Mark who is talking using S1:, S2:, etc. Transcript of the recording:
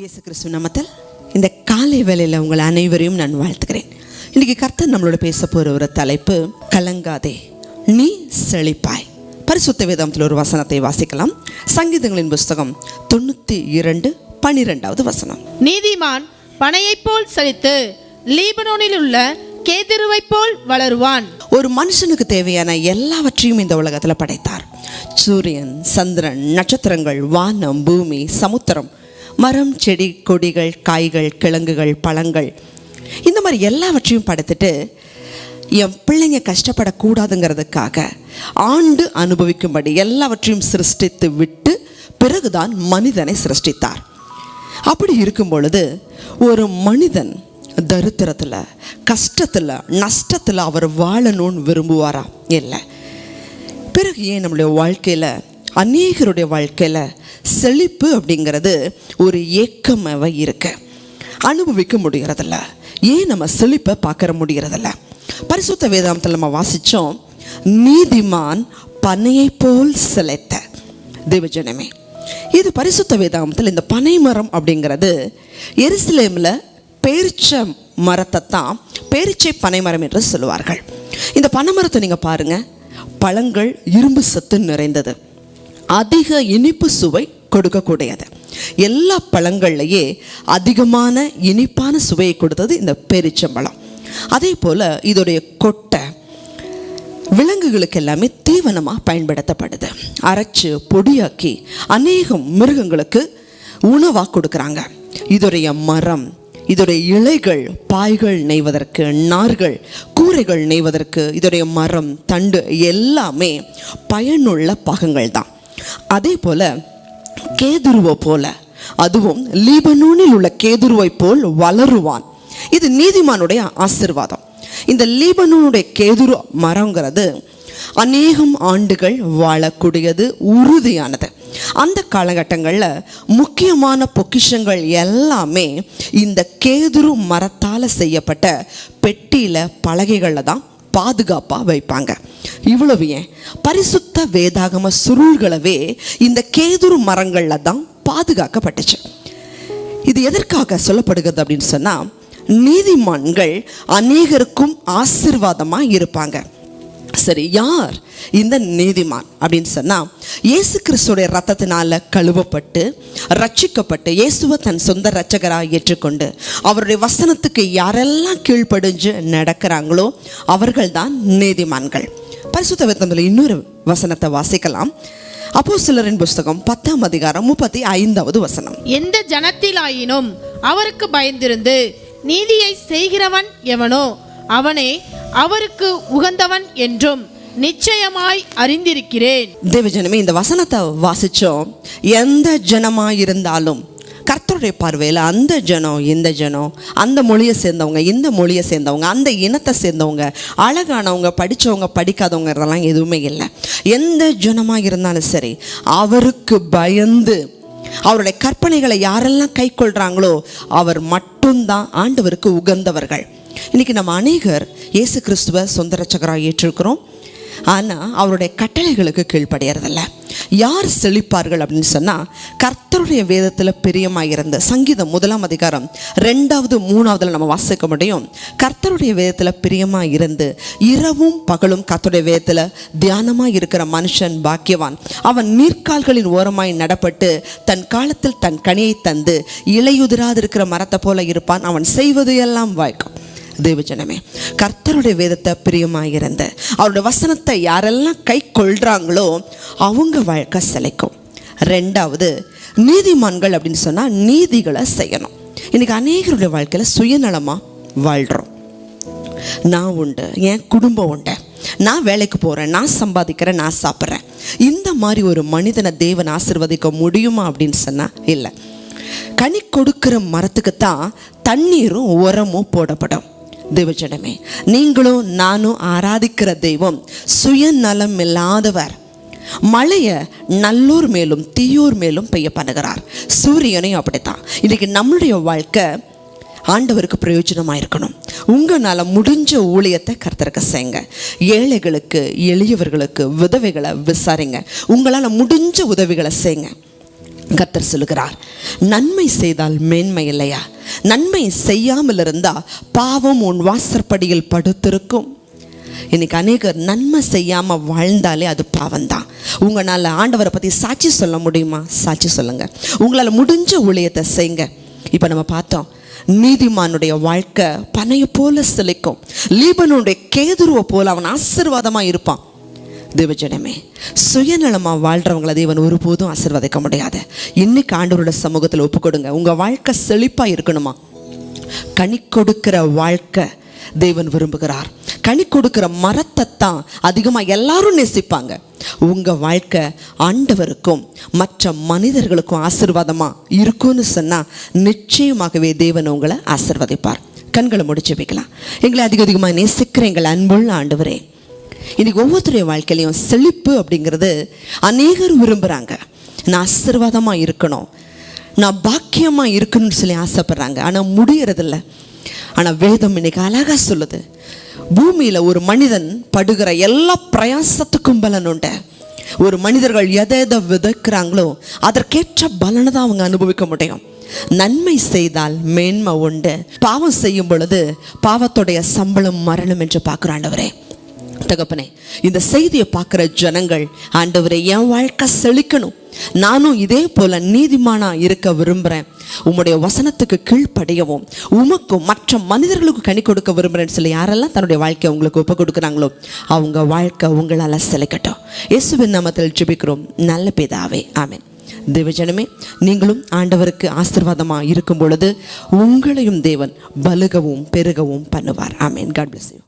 S1: இயேசு கிறிஸ்து நாமத்தில் இந்த காலை வேளையில் உங்கள் அனைவரையும் நான் வாழ்த்துக்கிறேன் இன்னைக்கு கர்த்தர் நம்மளோட பேச போகிற ஒரு தலைப்பு கலங்காதே நீ செழிப்பாய். பரிசுத்த வேதாந்தத்தில் ஒரு வசனத்தை வாசிக்கலாம். சங்கீதங்களின் புஸ்தகம் தொண்ணூற்றி இரண்டு பனிரெண்டாவது வசனம்.
S2: நீதிமான் பனையைப் போல் செழித்து லீபனோனில் உள்ள கேதிருவைப் போல் வளருவான்.
S1: ஒரு மனுஷனுக்கு தேவையான எல்லாவற்றையும் இந்த உலகத்தில் படைத்தார். சூரியன் சந்திரன் நட்சத்திரங்கள் வானம் பூமி சமுத்திரம் மரம் செடி கொடிகள் காய்கள் கிழங்குகள் பழங்கள். இந்த மாதிரி எல்லாவற்றையும் படைத்துட்டு என் பிள்ளைங்க கஷ்டப்படக்கூடாதுங்கிறதுக்காக ஆண்டு அனுபவிக்கும்படி எல்லாவற்றையும் சிருஷ்டித்து விட்டு பிறகுதான் மனிதனை சிருஷ்டித்தார். அப்படி இருக்கும் பொழுது ஒரு மனிதன் தரித்திரத்தில் கஷ்டத்தில் நஷ்டத்தில் அவர் வாழணும்னு விரும்புவாரா? இல்லை. பிறகு ஏன் நம்மளுடைய வாழ்க்கையில் அநேகருடைய வாழ்க்கையில் செழிப்பு அப்படிங்கிறது ஒரு ஏக்கமாக இருக்கு. அனுபவிக்க முடிகிறதில்ல ஏன் நம்ம செழிப்பை பார்க்கற முடிகிறதில்ல பரிசுத்த வேதாந்தத்தில் நம்ம வாசித்தோம் நீதிமான் பனையை போல் சிலைத்த தேவஜனமே இது பரிசுத்த வேதாந்தத்தில் இந்த பனை மரம் அப்படிங்கிறது எருசலேமில் பேரிச்ச மரத்தை தான் பேரிச்சை பனை மரம் என்று சொல்லுவார்கள். இந்த பனை மரத்தை நீங்கள் பாருங்கள் பழங்கள் இரும்பு சத்து நிறைந்தது. அதிக இனிப்பு சுவை கொடுக்கக்கூடியது. எல்லா பழங்கள்லையே அதிகமான இனிப்பான சுவையை கொடுத்தது இந்த பெரிச்சம்பழம். அதே போல் இதோடைய கொட்டை விலங்குகளுக்கு எல்லாமே தீவனமாக பயன்படுத்தப்படுது. அரைச்சு பொடியாக்கி அநேகம் மிருகங்களுக்கு உணவாக கொடுக்குறாங்க. இதோடைய மரம் இதோடைய இலைகள் பாய்கள் நெய்வதற்கு நார்கள் கூரைகள் நெய்வதற்கு இதோடைய மரம் தண்டு எல்லாமே பயனுள்ள பாகங்கள் தான் அதே போல் கேதுருவை போல அதுவும் லீபனூனில் உள்ள கேதுருவை போல் வளருவான். இது நீதிமானுடைய ஆசிர்வாதம். இந்த லீபனூனுடைய கேதுரு மரங்கிறது அநேகம் ஆண்டுகள் வாழக்கூடியது உறுதியானது. அந்த காலகட்டங்களில் முக்கியமான பொக்கிஷங்கள் எல்லாமே இந்த கேதுரு மரத்தால் செய்யப்பட்ட பெட்டியில் பலகைகளில் தான் பாதுகாப்பாக வைப்பாங்க. இவ்வளவு ஏன்? பரிசுத்த வேதாகம சுருள்களவே இந்த கேதுரு மரங்களில் தான் பாதுகாக்கப்பட்டுச்சு. இது எதற்காக சொல்லப்படுகிறது அப்படின்னு சொன்னால் நீதிமான்கள் அநேகருக்கும் ஆசிர்வாதமாக இருப்பாங்க. சரி யார் இந்த நீதிமான் அப்படின்னு சொன்னால் இயேசு கிறிஸ்துடைய ரத்தத்தினால கழுவப்பட்டு ரட்சிக்கப்பட்டு இயேசுவை தன் சொந்த ரட்சகராக ஏற்றுக்கொண்டு அவருடைய வசனத்துக்கு யாரெல்லாம் கீழ்ப்படிஞ்சு நடக்கிறாங்களோ அவர்கள்தான் நீதிமான்கள். பரிசுத்த வேதத்தில் இன்னொரு வசனத்தை வாசிக்கலாம். அப்போ சிலரின் புஸ்தகம் பத்தாம் அதிகாரம் முப்பத்தி ஐந்தாவது வசனம்.
S2: எந்த ஜனத்திலாயினும் அவருக்கு பயந்திருந்து நீதியை செய்கிறவன் எவனோ அவனே அவருக்கு உகந்தவன் என்றும் நிச்சயமாய் அறிந்திருக்கிறேன்.
S1: தேவஜனமே இந்த வசனத்தை வாசிச்சோம். எந்த ஜனமாக இருந்தாலும் கர்த்தருடைய பார்வையில் அந்த ஜனம் இந்த ஜனம் அந்த மொழியை சேர்ந்தவங்க இந்த மொழியை சேர்ந்தவங்க அந்த இனத்தை சேர்ந்தவங்க அழகானவங்க படித்தவங்க படிக்காதவங்க இதெல்லாம் எதுவுமே இல்லை. எந்த ஜனமாக இருந்தாலும் சரி அவருக்கு பயந்து அவருடைய கற்பனைகளை யாரெல்லாம் கை கொள்கிறாங்களோ அவர் மட்டும்தான் ஆண்டவருக்கு உகந்தவர்கள். இன்னைக்கு நம்ம அநேகர் இயேசு கிறிஸ்துவ சொந்த ரச்சகராக ஏற்றிருக்கிறோம். ஆனால் அவருடைய கட்டளைகளுக்கு கீழ்ப்படையறதில்ல. யார் செழிப்பார்கள் அப்படின்னு சொன்னால் கர்த்தருடைய வேதத்தில் பிரியமாக இருந்த சங்கீதம் முதலாம் அதிகாரம் ரெண்டாவது மூணாவதுல நம்ம வாசிக்க முடியும். கர்த்தருடைய வேதத்தில் பிரியமாக இருந்து இரவும் பகலும் கர்த்தருடைய வேதத்தில் தியானமாக இருக்கிற மனுஷன் பாக்கியவான். அவன் நீர்க்கால்களின் ஓரமாய் நடப்பட்டு தன் காலத்தில் தன் கனியை தந்து இலையுதிராது இருக்கிற மரத்தை போல இருப்பான். அவன் செய்வது எல்லாம் வாய்க்கும். தேவஜனமே. கர்த்தருடைய வேதத்தை பிரியமாக இருந்த அவருடைய வசனத்தை யாரெல்லாம் கை கொள்கிறாங்களோ அவங்க வாழ்க்கை சிலைக்கும் ரெண்டாவது நீதிமான்கள் அப்படின்னு சொன்னால் நீதிகளை செய்யணும். இன்றைக்கி அநேகருடைய வாழ்க்கையில் சுயநலமாக வாழ்கிறோம் நான் உண்டு என் குடும்பம் உண்டு. நான் வேலைக்கு போகிறேன் நான் சம்பாதிக்கிறேன் நான் சாப்பிட்றேன். இந்த மாதிரி ஒரு மனிதனை தேவன் ஆசிர்வதிக்க முடியுமா அப்படின்னு சொன்னால் இல்லை. கனி கொடுக்கிற மரத்துக்கு தான் தண்ணீரும் உரமும் போடப்படும். தேவஜனமே நீங்களும் நானும் ஆராதிக்கிற தெய்வம் சுயநலம் இல்லாதவர் மழையை நல்லோர் மேலும் தீயோர் மேலும் பெய்ய பண்ணுகிறார். சூரியனையும் அப்படித்தான். இன்றைக்கி நம்மளுடைய வாழ்க்கை ஆண்டவருக்கு பிரயோஜனமாக இருக்கணும். உங்களால் முடிஞ்ச ஊழியத்தை கர்த்தருக்கு செய்யுங்க. ஏழைகளுக்கு எளியவர்களுக்கு உதவிகளை விசாரிங்க. உங்களால் முடிஞ்ச உதவிகளை செய்யுங்க. கர்த்தர் சொல்லுகிறார் நன்மை செய்தால் மேன்மை இல்லையா? நன்மை செய்யாமல் இருந்தால் பாவம் உன் வாசற்படியில் படுத்திருக்கும். இன்னைக்கு அநேகர் நன்மை செய்யாமல் வாழ்ந்தாலே அது பாவம்தான். உங்களால் ஆண்டவரை பற்றி சாட்சி சொல்ல முடியுமா? சாட்சி சொல்லுங்கள் உங்களால் முடிஞ்ச ஊழியத்தை செய்யுங்க. இப்போ நம்ம பார்த்தோம் நீதிமானுடைய வாழ்க்கை பனையை போல சிலைக்கும். லீபனுடைய கேதுருவை போல அவன் ஆசீர்வாதமாக இருப்பான். தேவஜனமே சுயநலமாக வாழ்கிறவங்கள தேவன் ஒருபோதும் ஆசீர்வதிக்க முடியாது. இன்னைக்கு ஆண்டவரோட சமூகத்தில் ஒப்பு கொடுங்க உங்கள் வாழ்க்கை செழிப்பாக இருக்கணுமா? கனி கொடுக்கிற வாழ்க்கை தேவன் விரும்புகிறார். கனி கொடுக்கிற மரத்தை தான் அதிகமாக எல்லாரும் நேசிப்பாங்க. உங்கள் வாழ்க்கை ஆண்டவருக்கும் மற்ற மனிதர்களுக்கும் ஆசிர்வாதமாக இருக்கும்னு சொன்னால் நிச்சயமாகவே தேவன் உங்களை ஆசீர்வதிப்பார். கண்களை முடிச்சு வைக்கலாம். எங்களை அதிக அதிகமாக நேசிக்கிற எங்கள் அன்புள்ள ஆண்டவரே இன்னைக்கு ஒவ்வொருத்தருடைய வாழ்க்கையிலையும் செழிப்பு அப்படிங்கிறது அநேகர் விரும்புகிறாங்க நான் ஆசீர்வாதமாக இருக்கணும். நான் பாக்கியமாக இருக்கணும்னு சொல்லி ஆசைப்படுறாங்க. ஆனால் முடியறதில்ல. ஆனால் வேதம் இன்னைக்கு அழகாக சொல்லுது. பூமியில் ஒரு மனிதன் படுகிற எல்லா பிரயாசத்துக்கும் பலன் உண்டு. ஒரு மனிதர்கள் எதை எதை விதைக்கிறாங்களோ அதற்கேற்ற பலனை தான் அவங்க அனுபவிக்க முடியும். நன்மை செய்தால் மேன்மை உண்டு. பாவம் செய்யும் பொழுது பாவத்துடைய சம்பளம் மரணம் என்று பார்க்குறாண்டவரே தகப்பனே இந்த செய்தியை பார்க்குற ஜனங்கள் ஆண்டவரை என் வாழ்க்கை செழிக்கணும். நானும் இதே போல நீதிமானா இருக்க விரும்புகிறேன் உம்முடைய வசனத்துக்கு கீழ்ப்படையவும் உமக்கும் மற்ற மனிதர்களுக்கு கனி கொடுக்க விரும்புகிறேன்னு சொல்லி யாரெல்லாம் தன்னுடைய வாழ்க்கையை உங்களுக்கு ஒப்பு கொடுக்குறாங்களோ அவங்க வாழ்க்கை உங்களால் செழிக்கட்டும். இயேசுவின் நாமத்தில் ஜெபிக்கிறோம். நல்ல பேதாவே ஆமேன். தேவஜனமே நீங்களும் ஆண்டவருக்கு ஆசீர்வாதமாக இருக்கும் பொழுது உங்களையும் தேவன் பலுகவும் பெருகவும் பண்ணுவார். ஆமேன். God bless you